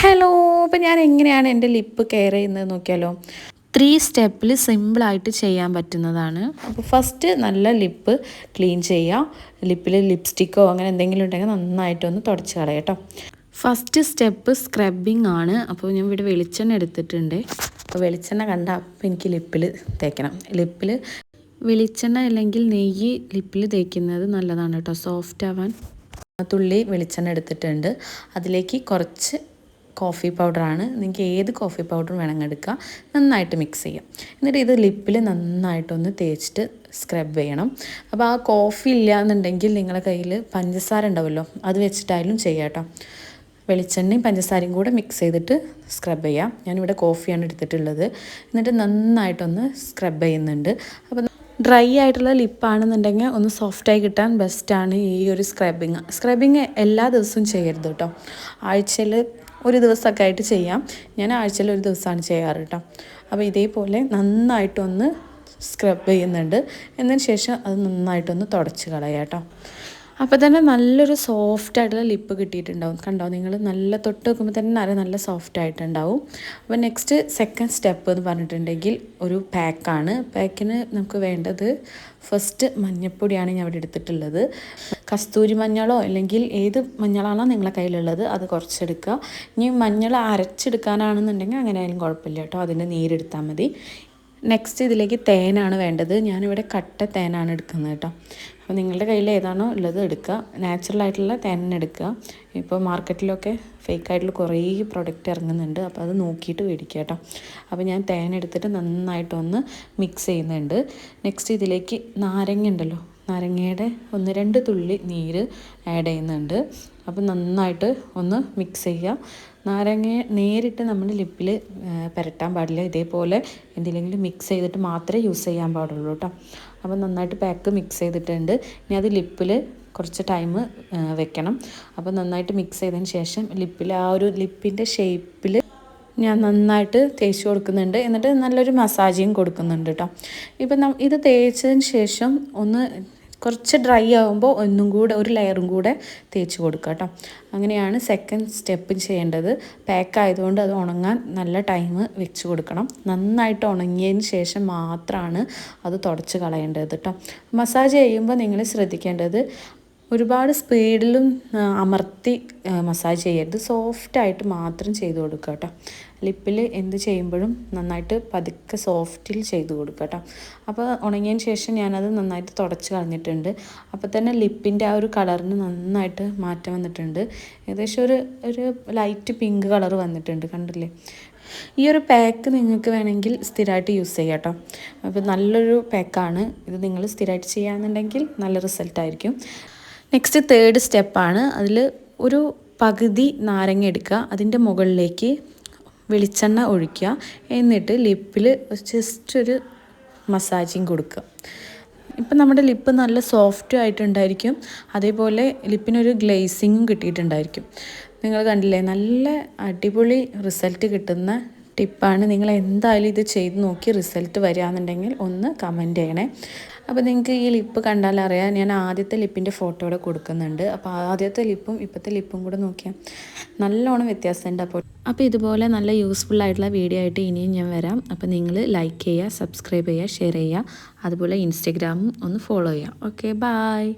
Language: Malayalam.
ഹലോ അപ്പം ഞാൻ എങ്ങനെയാണ് എന്റെ ലിപ്പ് കെയർ ചെയ്യുന്നത് നോക്കിയാലോ? ത്രീ സ്റ്റെപ്പിൽ സിമ്പിളായിട്ട് ചെയ്യാൻ പറ്റുന്നതാണ്. അപ്പോൾ ഫസ്റ്റ് നല്ല ലിപ്പ് ക്ലീൻ ചെയ്യുക ലിപ്പിൽ ലിപ്സ്റ്റിക്കോ അങ്ങനെ എന്തെങ്കിലും ഉണ്ടെങ്കിൽ നന്നായിട്ടൊന്ന് തുടച്ച് കേട്ടോ. ഫസ്റ്റ് സ്റ്റെപ്പ് സ്ക്രബിങ് ആണ്. അപ്പോൾ ഞാൻ ഇവിടെ വെളിച്ചെണ്ണ എടുത്തിട്ടുണ്ട്. അപ്പോൾ വെളിച്ചെണ്ണ കണ്ട അപ്പം എനിക്ക് ലിപ്പിൽ തേക്കണം. ലിപ്പിൽ വെളിച്ചെണ്ണ അല്ലെങ്കിൽ നെയ്യ് ലിപ്പിൽ തേക്കുന്നത് നല്ലതാണ് കേട്ടോ. സോഫ്റ്റ് ആവാൻ. തുള്ളി വെളിച്ചെണ്ണ എടുത്തിട്ടുണ്ട്. അതിലേക്ക് കുറച്ച് കോഫി പൗഡറാണ് നിങ്ങൾക്ക് ഏത് കോഫി പൗഡർ വേണമെങ്കിൽ എടുക്കുക നന്നായിട്ട് മിക്സ് ചെയ്യാം. എന്നിട്ട് ഇത് ലിപ്പിൽ നന്നായിട്ടൊന്ന് തേച്ചിട്ട് സ്ക്രബ് ചെയ്യണം. അപ്പോൾ ആ കോഫി ഇല്ല എന്നുണ്ടെങ്കിൽ നിങ്ങളുടെ കയ്യിൽ പഞ്ചസാര ഉണ്ടാവുമല്ലോ അത് വെച്ചിട്ടായാലും ചെയ്യാം കേട്ടോ. വെളിച്ചെണ്ണയും പഞ്ചസാരയും കൂടെ മിക്സ് ചെയ്തിട്ട് സ്ക്രബ് ചെയ്യാം. ഞാനിവിടെ കോഫിയാണ് എടുത്തിട്ടുള്ളത്. എന്നിട്ട് നന്നായിട്ടൊന്ന് സ്ക്രബ് ചെയ്യുന്നുണ്ട്. അപ്പോൾ ഡ്രൈ ആയിട്ടുള്ള ലിപ്പാണെന്നുണ്ടെങ്കിൽ ഒന്ന് സോഫ്റ്റായി കിട്ടാൻ ബെസ്റ്റാണ് ഈ ഒരു സ്ക്രബിങ് സ്ക്രബിങ് എല്ലാ ദിവസവും ചെയ്യരുത് കേട്ടോ. ആഴ്ചയിൽ ഒരു ദിവസമൊക്കെ ആയിട്ട് ചെയ്യാം. ഞാൻ ആഴ്ചയിൽ ഒരു ദിവസമാണ് ചെയ്യാറ് കേട്ടോ. അപ്പോൾ ഇതേപോലെ നന്നായിട്ടൊന്ന് സ്ക്രബ് ചെയ്യുന്നുണ്ട്. എന്നതിന് ശേഷം അത് നന്നായിട്ടൊന്ന് തുടച്ച് കളയാം കേട്ടോ. അപ്പോൾ തന്നെ നല്ലൊരു സോഫ്റ്റ് ആയിട്ടുള്ള ലിപ്പ് കിട്ടിയിട്ടുണ്ടാവും. കണ്ടോ? നിങ്ങൾ നല്ല തൊട്ട് വെക്കുമ്പോൾ തന്നെ നര നല്ല സോഫ്റ്റ് ആയിട്ടുണ്ടാവും. അപ്പോൾ നെക്സ്റ്റ് സെക്കൻഡ് സ്റ്റെപ്പ് എന്ന് പറഞ്ഞിട്ടുണ്ടെങ്കിൽ ഒരു പാക്കാണ് പാക്കിന് നമുക്ക് വേണ്ടത് ഫസ്റ്റ് മഞ്ഞപ്പൊടിയാണ് ഞാൻ ഇവിടെ എടുത്തിട്ടുള്ളത്. കസ്തൂരി മഞ്ഞളോ അല്ലെങ്കിൽ ഏത് മഞ്ഞളാണോ നിങ്ങളെ കയ്യിലുള്ളത് അത് കുറച്ചെടുക്കുക. ഇനി മഞ്ഞൾ അരച്ചെടുക്കാനാണെന്നുണ്ടെങ്കിൽ അങ്ങനെ ആയാലും കുഴപ്പമില്ല കേട്ടോ. അതിന്റെ നീരെടുത്താൽ മതി. നെക്സ്റ്റ് ഇതിലേക്ക് തേനാണ് വേണ്ടത്. ഞാനിവിടെ കട്ട തേനാണ് എടുക്കുന്നത് കേട്ടോ. അപ്പോൾ നിങ്ങളുടെ കയ്യിൽ ഏതാണോ ഉള്ളത് എടുക്കുക. നാച്ചുറൽ ആയിട്ടുള്ള തേൻ എടുക്കുക. ഇപ്പോൾ മാർക്കറ്റിലൊക്കെ ഫേക്ക് ആയിട്ടുള്ള കുറേ പ്രൊഡക്റ്റ് ഇറങ്ങുന്നുണ്ട്. അപ്പോൾ അത് നോക്കിയിട്ട് മേടിക്കുക കേട്ടോ. അപ്പോൾ ഞാൻ തേൻ എടുത്തിട്ട് നന്നായിട്ടൊന്ന് മിക്സ് ചെയ്യുന്നുണ്ട്. നെക്സ്റ്റ് ഇതിലേക്ക് നാരങ്ങ ഉണ്ടല്ലോ. നാരങ്ങയുടെ ഒന്ന് രണ്ട് തുള്ളി നീര് ആഡ് ചെയ്യുന്നുണ്ട്. അപ്പോൾ നന്നായിട്ട് ഒന്ന് മിക്സ് ചെയ്യുക. നാരങ്ങ നേരിട്ട് നമ്മൾ ലിപ്പിൽ പുരട്ടാൻ പാടില്ല. ഇതേപോലെ എന്തെങ്കിലും മിക്സ് ചെയ്തിട്ട് മാത്രമേ യൂസ് ചെയ്യാൻ പാടുള്ളൂ കേട്ടോ അപ്പം നന്നായിട്ട് പാക്ക് മിക്സ് ചെയ്തിട്ടുണ്ട്. ഇനി അത് ലിപ്പിൽ കുറച്ച് ടൈം വെക്കണം. അപ്പോൾ നന്നായിട്ട് മിക്സ് ചെയ്തതിന് ശേഷം ലിപ്പിൽ ആ ഒരു ലിപ്പിന്റെ ഷേപ്പിൽ ഞാൻ നന്നായിട്ട് തേച്ച് കൊടുക്കുന്നുണ്ട്. എന്നിട്ട് നല്ലൊരു മസാജിങ് കൊടുക്കുന്നുണ്ട് കേട്ടോ ഇപ്പം ഇത് തേച്ചതിന് ശേഷം ഒന്ന് കുറച്ച് ഡ്രൈ ആകുമ്പോൾ ഒന്നും കൂടെ ഒരു ലെയറും കൂടെ തേച്ച് കൊടുക്കുക കേട്ടോ അങ്ങനെയാണ് സെക്കൻഡ് സ്റ്റെപ്പ് ചെയ്യേണ്ടത്. പാക്ക് ആയതുകൊണ്ട് അത് ഉണങ്ങാൻ നല്ല ടൈം വെച്ച് കൊടുക്കണം. നന്നായിട്ട് ഉണങ്ങിയതിന് ശേഷം മാത്രമാണ് അത് തുടച്ച് കളയേണ്ടത് കേട്ടോ മസാജ് ചെയ്യുമ്പോൾ നിങ്ങൾ ശ്രദ്ധിക്കേണ്ടത് ഒരുപാട് സ്പീഡിലും അമർത്തി മസാജ് ചെയ്യരുത്. സോഫ്റ്റായിട്ട് മാത്രം ചെയ്ത് കൊടുക്കുക കേട്ടോ. ലിപ്പിൽ എന്ത് ചെയ്യുമ്പോഴും നന്നായിട്ട് പതുക്കെ സോഫ്റ്റിൽ ചെയ്ത് കൊടുക്കുക കേട്ടോ. അപ്പോൾ ഉണങ്ങിയതിന് ശേഷം ഞാനത് നന്നായിട്ട് തുടച്ച് കളഞ്ഞിട്ടുണ്ട്. അപ്പോൾ തന്നെ ലിപ്പിന്റെ ആ ഒരു കളറിന് നന്നായിട്ട് മാറ്റം വന്നിട്ടുണ്ട്. ഏകദേശം ഒരു ഒരു ലൈറ്റ് പിങ്ക് കളർ വന്നിട്ടുണ്ട് കണ്ടില്ലേ? ഈ ഒരു പാക്ക് നിങ്ങൾക്ക് വേണമെങ്കിൽ സ്ഥിരമായിട്ട് യൂസ് ചെയ്യാം കേട്ടോ. അപ്പോൾ നല്ലൊരു പാക്കാണ് ഇത് നിങ്ങൾ സ്ഥിരമായിട്ട് ചെയ്യാമെന്നുണ്ടെങ്കിൽ നല്ല റിസൾട്ടായിരിക്കും നെക്സ്റ്റ് തേർഡ് സ്റ്റെപ്പാണ് അതിൽ ഒരു പകുതി നാരങ്ങ എടുക്കുക. അതിന്റെ മുകളിലേക്ക് വെളിച്ചെണ്ണ ഒഴിക്കുക. എന്നിട്ട് ലിപ്പിൽ ജസ്റ്റ് ഒരു മസാജിങ് കൊടുക്കുക. ഇപ്പം നമ്മുടെ ലിപ്പ് നല്ല സോഫ്റ്റ് ആയിട്ടുണ്ടായിരിക്കും. അതേപോലെ ലിപ്പിനൊരു ഗ്ലേസിങ്ങും കിട്ടിയിട്ടുണ്ടായിരിക്കും. നിങ്ങൾ കണ്ടില്ലേ? നല്ല അടിപൊളി റിസൾട്ട് കിട്ടുന്ന ടിപ്പാണ്. നിങ്ങൾ എന്തായാലും ഇത് ചെയ്ത് നോക്കി റിസൾട്ട് വരികയാണെന്നുണ്ടെങ്കിൽ ഒന്ന് കമന്റ് ചെയ്യണേ. അപ്പോൾ നിങ്ങൾക്ക് ഈ ലിപ്പ് കണ്ടാൽ അറിയാം ഞാൻ ആദ്യത്തെ ലിപ്പിന്റെ ഫോട്ടോ ഇവിടെ കൊടുക്കുന്നുണ്ട്. അപ്പോൾ ആദ്യത്തെ ലിപ്പും ഇപ്പോഴത്തെ ലിപ്പും കൂടെ നോക്കിയാൽ നല്ലോണം വ്യത്യാസമുണ്ട്. അപ്പോൾ അപ്പോൾ ഇതുപോലെ നല്ല യൂസ്ഫുൾ ആയിട്ടുള്ള വീഡിയോ ആയിട്ട് ഇനിയും ഞാൻ വരാം. അപ്പോൾ നിങ്ങൾ ലൈക്ക് ചെയ്യുക സബ്സ്ക്രൈബ് ചെയ്യുക ഷെയർ ചെയ്യുക. അതുപോലെ ഇൻസ്റ്റഗ്രാമും ഒന്ന് ഫോളോ ചെയ്യുക. Okay bye